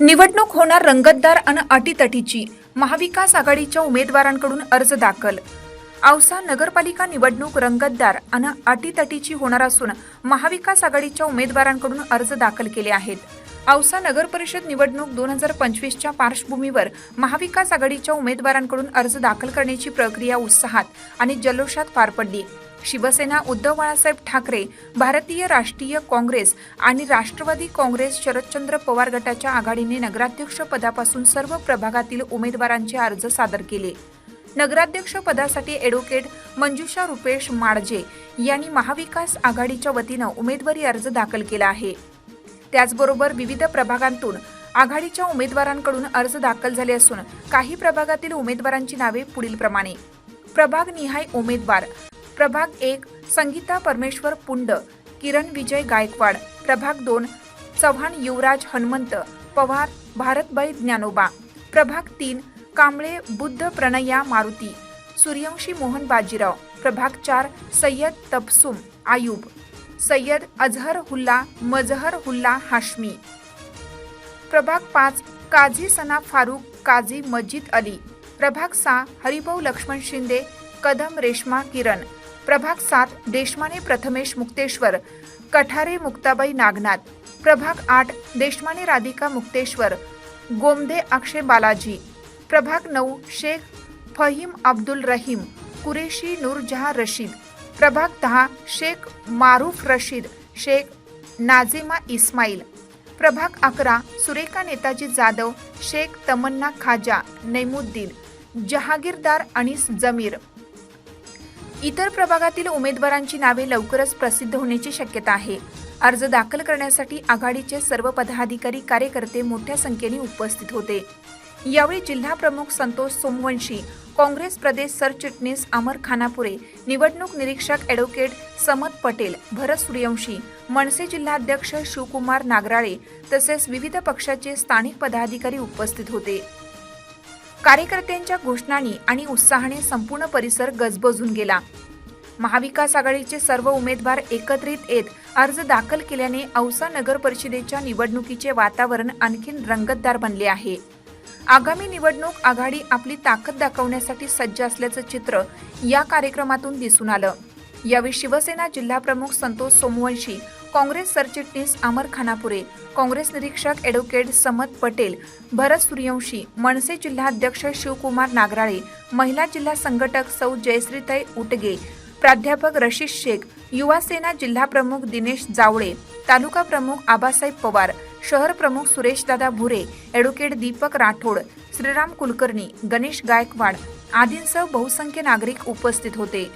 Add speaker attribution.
Speaker 1: निवडणूक होणार रंगतदार अन अटीतटीची. महाविकास आघाडीच्या उमेदवारांकडून अर्ज दाखल. औसा नगरपालिका निवडणूक रंगतदार अन अटीतटीची होणार असून महाविकास आघाडीच्या उमेदवारांकडून अर्ज दाखल केले आहेत. औसा नगर परिषद निवडणूक दोन हजार पंचवीसच्या पार्श्वभूमीवर महाविकास आघाडीच्या उमेदवारांकडून अर्ज दाखल करण्याची प्रक्रिया उत्साहात आणि जल्लोषात पार पडली. शिवसेना उद्धव बाळासाहेब ठाकरे भारतीय राष्ट्रीय काँग्रेस आणि राष्ट्रवादी काँग्रेस शरदचंद्र पवार गटाच्या आघाडीने नगराध्यक्ष पदापासून सर्व प्रभागातील उमेदवारांचे अर्ज सादर केले. नगराध्यक्ष पदासाठी ॲडव्होकेट मंजुषा रुपेश माडजे यांनी महाविकास आघाडीच्या वतीनं उमेदवारी अर्ज दाखल केला आहे. त्याचबरोबर विविध प्रभागांतून आघाडीच्या उमेदवारांकडून अर्ज दाखल झाले असून काही प्रभागातील उमेदवारांची नावे पुढीलप्रमाणे. प्रभाग निहाय उमेदवार प्रभाग एक संगीता परमेश्वर पुंड किरण विजय गायकवाड प्रभाग दोन चव्हाण युवराज हनुमंत पवार भारतबाई ज्ञानोबा प्रभाग तीन कांबळे बुद्ध प्रणया मारुती सूर्यवंशी मोहन बाजीराव प्रभाग चार सय्यद तबसुम आयुब सय्यद अझहर हुल्ला मजहर हुल्ला हाशमी. प्रभाग पाच काझी सना फारूक काझी मजिद अली प्रभाग सहा हरिभाऊ लक्ष्मण शिंदे कदम रेश्मा किरण. प्रभाग सात देशमाने प्रथमेश मुक्तेश्वर कठारे मुक्ताबाई नागनाथ प्रभाग आठ देशमाने राधिका मुक्तेश्वर गोमदे अक्षय बालाजी प्रभाग नऊ शेख फहीम अब्दुल रहीम कुरेशी नूरजहा रशीद प्रभाग दहा शेख मारूफ रशीद शेख नाझिमा इस्माईल प्रभाग अकरा सुरेखा नेताजी जाधव शेख तमन्ना खाजा नैमुद्दीन जहागीरदार अनिस जमीर इतर प्रभागातील उमेदवारांची नावे लवकरच प्रसिद्ध होण्याची शक्यता आहे. अर्ज दाखल करण्यासाठी आघाडीचे सर्व पदाधिकारी कार्यकर्ते मोठ्या संख्येने उपस्थित होते. यावेळी जिल्हा प्रमुख संतोष सोमवंशी काँग्रेस प्रदेश सरचिटणीस अमर खानापुरे निवडणूक निरीक्षक ॲडव्होकेट समत पटेल भरत सूर्यवंशी मनसे जिल्हाध्यक्ष शिवकुमार नागराळे तसेच विविध पक्षाचे स्थानिक पदाधिकारी उपस्थित होते. कार्यकर्त्यांच्या घोषणांनी आणि उत्साहाने संपूर्ण परिसर गजबजून गेला. महाविकास आघाडीचे सर्व उमेदवार एकत्रित येत अर्ज दाखल केल्याने औसा नगर परिषदेच्या निवडणुकीचे वातावरण आणखीन रंगतदार बनले आहे. आगामी निवडणूक आघाडी आपली ताकद दाखवण्यासाठी सज्ज असल्याचं चित्र या कार्यक्रमातून दिसून आलं. यावेळी शिवसेना जिल्हाप्रमुख संतोष सोमवंशी काँग्रेस सरचिटणीस अमर खानापुरे काँग्रेस निरीक्षक ॲडव्होकेट समत पटेल भरत सूर्यवंशी मनसे जिल्हाध्यक्ष शिवकुमार नागराळे महिला जिल्हा संघटक सौ जयश्रीताई उटगे प्राध्यापक रशीद शेख युवासेना जिल्हाप्रमुख दिनेश जावळे तालुका प्रमुख आबासाहेब पवार शहर प्रमुख सुरेशदादा भुरे ॲडव्होकेट दीपक राठोड श्रीराम कुलकर्णी गणेश गायकवाड आदींसह बहुसंख्य नागरिक उपस्थित होते.